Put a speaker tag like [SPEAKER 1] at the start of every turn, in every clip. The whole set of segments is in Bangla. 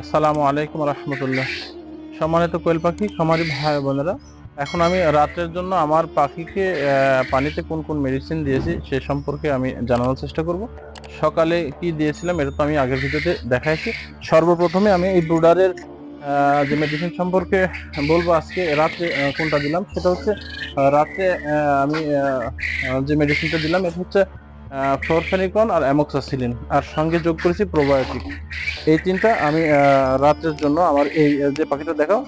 [SPEAKER 1] আসসালামু আলাইকুম রহমতুল্লাহ। সম্মানিত কোয়েল পাখি খামারি ভাই বোনেরা, এখন আমি রাতের জন্য আমার পাখিকে পানিতে কোন কোন মেডিসিন দিয়েছি সে সম্পর্কে আমি জানানোর চেষ্টা করব। সকালে কি দিয়েছিলাম এটা তো আমি আগের ভিডিওতে দেখাইছি। সর্বপ্রথমে আমি এই ব্রুডারের যে মেডিসিন সম্পর্কে বলব আজকে রাতে কোনটা দিলাম সেটা হচ্ছে রাতে আমি যে মেডিসিনটা দিলাম এটা হচ্ছে ফ্লোরফেনিকন আর অ্যামোক্সাসিলিন। আর সঙ্গে যোগ করেছি প্রোবায়োটিক। এই তিনটা আমি রাতের জন্য আমার এই যে পাখিটা দেখাও,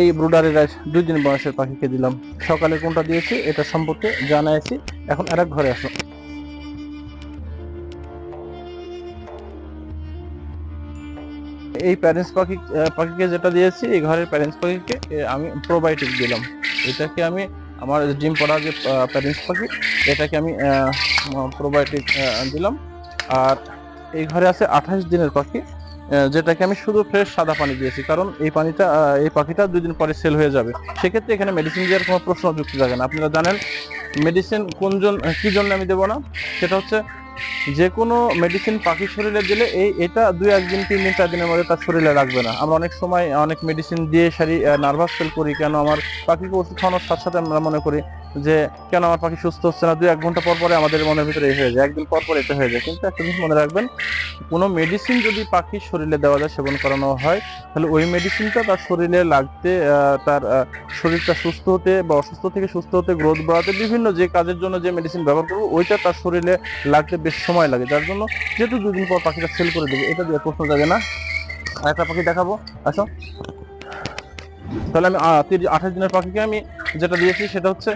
[SPEAKER 1] এই ব্রুডারের আজ দুই দিন বয়সের পাখিকে দিলাম। সকালে কোনটা দিয়েছি, এটা সম্পর্কে জানাইছি। এখন আর ঘরে আসো। এই প্যারেন্টস পাখি পাখিকে যেটা দিয়েছি, এই ঘরের প্যারেন্টস পাখিকে আমি প্রোবায়োটিক দিলাম। এটাকে আমি, আমার ডিম পড়া যে প্যারেন্টস পাখি, এটাকে আমি প্রোবায়োটিক দিলাম। আর এই ঘরে আছে আঠাশ দিনের পাখি। যেটাকে আমি শুধু ফ্রেশ সাদা পানি দিয়েছি। কারণ এই পানিটা এই পাখিটা দুই দিন পরে সেল হয়ে যাবে। সেক্ষেত্রে এখানে মেডিসিন দেওয়ার কোনো প্রশ্ন যুক্ত থাকে না। আপনারা জানেন মেডিসিন কোন জন কি জন্য আমি দেবো না? সেটা হচ্ছে যে কোনো মেডিসিন পাখির শরীরে দিলে এই, এটা দুই একদিন তিন দিন, চার দিনের মধ্যে তার শরীরে লাগবে না। আমরা অনেক সময় অনেক মেডিসিন দিয়ে সারি নার্ভাস ফিল করি। কেন? আমার পাখিকে ওষুধ খাওয়ানোর সাথে সাথে আমরা মনে করি যে কেন আমার পাখি সুস্থ হচ্ছে না? দু এক ঘণ্টা পর পরে আমাদের মনের ভিতরে হয়ে যায়। একদিন পর পর এটা হয়ে যায়। কিন্তু একটা জিনিস মনে রাখবেন, কোনো মেডিসিন যদি পাখির শরীরে দেওয়া যায়, সেবন করানো হয়, তাহলে ওই মেডিসিনটা তার শরীরে লাগতে তার শরীরটা সুস্থ হতে বা অসুস্থ থেকে সুস্থ হতে গ্রোথ বাড়াতে বিভিন্ন যে কাজের জন্য যে মেডিসিন ব্যবহার করব, ওইটা তার শরীরে লাগতে বেশ সময় লাগে। যার জন্য যেহেতু দুদিন পর পাখিটা সেল করে দেবে, এটা দিয়ে প্রশ্ন যাবে না। একটা পাখি দেখাবো। আসো। তাহলে আমি আঠাশ দিনের পাখিকে আমি যেটা দিয়েছি সেটা হচ্ছে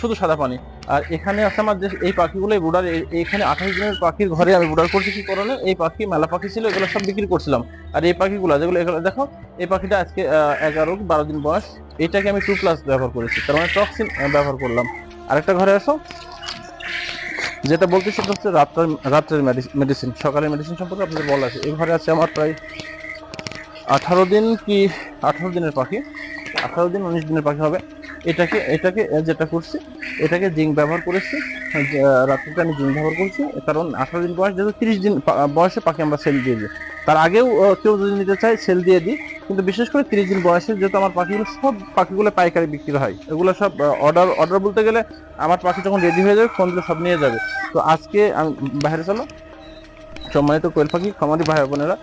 [SPEAKER 1] শুধু সাদা পানি। আর এখানে আছে আমার যে এই পাখিগুলো বুডার এখানে আঠাশ দিনের পাখির ঘরে আমি বুডার করছি কি কারণে, এই পাখি, মেলা পাখি ছিল, এগুলো সব বিক্রি করছিলাম। আর এই পাখিগুলো, যেগুলো এগুলো, দেখো, এই পাখিটা আজকে এগারো, বারো দিন বয়স, এটাকে আমি টু প্লাস ব্যবহার করেছি, তার মানে টক্সিন ব্যবহার করলাম। আরেকটা ঘরে আসো, যেটা বলতে সেটা হচ্ছে রাত্রের রাত্রের মেডিসিন, সকালের মেডিসিন সম্পর্কে আপনাদের বলা আছে। এই ঘরে আছে আমার প্রায় আঠারো দিন কি, আঠারো দিনের পাখি, আঠারো দিন উনিশ দিনের পাখি হবে। এটাকে এটাকে যেটা করছি, এটাকে জিঙ্ক ব্যবহার করেছি রাত্রিতে আমি জিঙ্ক ব্যবহার করছি, কারণ আঠারো দিন বয়স, যেহেতু তিরিশ দিন বয়সে পাখি আমরা সেল দিয়ে দিই। তার আগেও কেউ যদি নিতে চায়, সেল দিয়ে দিই, কিন্তু বিশেষ করে তিরিশ দিন বয়সে যেহেতু আমার পাখিগুলো সব পাখিগুলো পাইকারি বিক্রি হয়, এগুলো সব অর্ডার অর্ডার বলতে গেলে আমার পাখি যখন রেডি হয়ে যাবে, ফোনগুলো সব নিয়ে যাবে। তো আজকে আমি, বাইরে চলো, সম্মানিত কোয়েল পাখি খামারি ভাই বোনেরা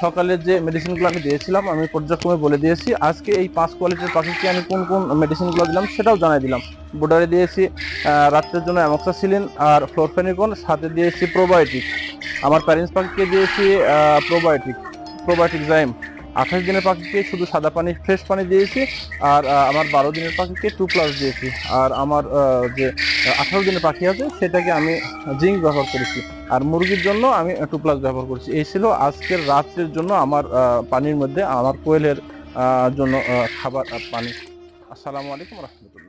[SPEAKER 1] সকালের যে মেডিসিনগুলো আমি দিয়েছিলাম, আমি পর্যায়ক্রমে বলে দিয়েছি। আজকে এই পাঁচ কোয়ালিটির পাখিকে আমি কোন কোন মেডিসিনগুলো দিলাম সেটাও জানাই দিলাম। বোর্ডারে দিয়েছি রাত্রের জন্য অ্যামক্সাসিলিন আর ফ্লোরফেনিকন সাথে দিয়েছি প্রোবায়োটিক আমার প্যারেন্টস পাখিকে দিয়েছি প্রোবায়োটিক প্রোবায়োটিক জাইম আঠাশ দিনের পাখিকে শুধু সাদা পানি ফ্রেশ পানি দিয়েছি, আর আমার বারো দিনের পাখিকে টু প্লাস দিয়েছি। আর আমার যে আঠারো দিনের পাখি আছে, সেটাকে আমি জিঙ্ক ব্যবহার করেছি। আর মুরগির জন্য আমি টু প্লাস ব্যবহার করেছি। এই ছিল আজকের রাত্রের জন্য আমার পানির মধ্যে, আমার কোয়েলের জন্য খাবার আর পানি। আসসালামু আলাইকুম রহমতুল্লাহ।